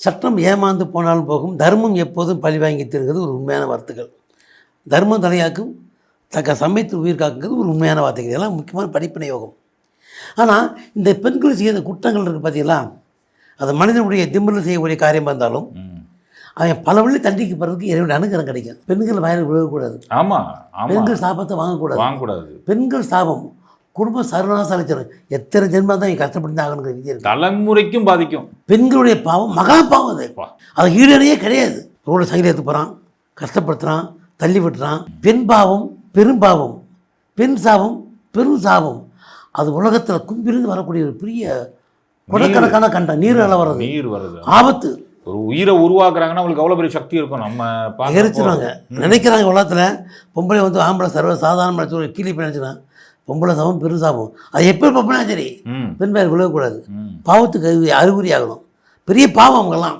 சட்டம் ஏமாந்து போனாலும் போகும். தர்மம் எப்போதும் பழி வாங்கி தருகிறது ஒரு உண்மையான வார்த்தைகள். தர்மம் தலையாக்கும் தக்க சமயத்து உயிர் காக்குங்கிறது ஒரு உண்மையான வார்த்தைகள் இதெல்லாம் முக்கியமான படிப்பினை யோகம். ஆனால் இந்த பெண்கள் செய்த குற்றங்கள் இருக்குது பார்த்தீங்களா அது மனிதனுடைய திமிரில் செய்யக்கூடிய காரியமாக இருந்தாலும். அவன் பல வழி தண்டிக்கப்படுறதுக்கு இறைவனுடைய அனுகிரகம் கிடைக்கும். பெண்கள் வாயில் விழுகக்கூடாது. ஆமா ஆமா. பெண்கள் சாபத்தை வாங்கக்கூடாது. வாங்கக்கூடாது. பெண்கள் சாபம் குடும்பம் சர்வநாசலிச்சிடும் எத்தனை ஜென்மா தான் கஷ்டப்பட்டு ஆகணுங்கிற விதி இருக்கு. தலைமுறைக்கும் பாதிக்கும். பெண்களுடைய பாவம் மகா பாவம் அது. அது ஈடனையே கிடையாது. ரோடு சைடில் எடுத்து போகிறான் கஷ்டப்படுத்துகிறான் தள்ளி விட்டுறான். பெண் பாவம் பெரும் பாவம். பெண் சாபம் பெரும் சாபம். அது உலகத்தில் கும்பிலிருந்து வரக்கூடிய ஒரு பெரிய கொடக்கணக்கான கண்டம். நீர் அள வர்றது. நீர் வருது ஆபத்து. ஒரு உயிரை உருவாக்குறாங்கன்னா அவங்களுக்கு அவ்வளவு பெரிய சக்தி இருக்கும். நம்ம பார்க்க எரிச்சிருவாங்க நினைக்கிறாங்க உலகத்தில் பொம்பளை வந்து ஆம்பளை சர்வ சாதாரண கீழே போய் நினச்சிக்கிறான். பொம்பளை சாபம் பெரும் சாபம் அது எப்போ பொம்பளை சரி. ம். பெண் பேர் விழுகக்கூடாது பாவத்துக்கு அறிகுறி ஆகணும் பெரிய பாவம் அவங்கெல்லாம்.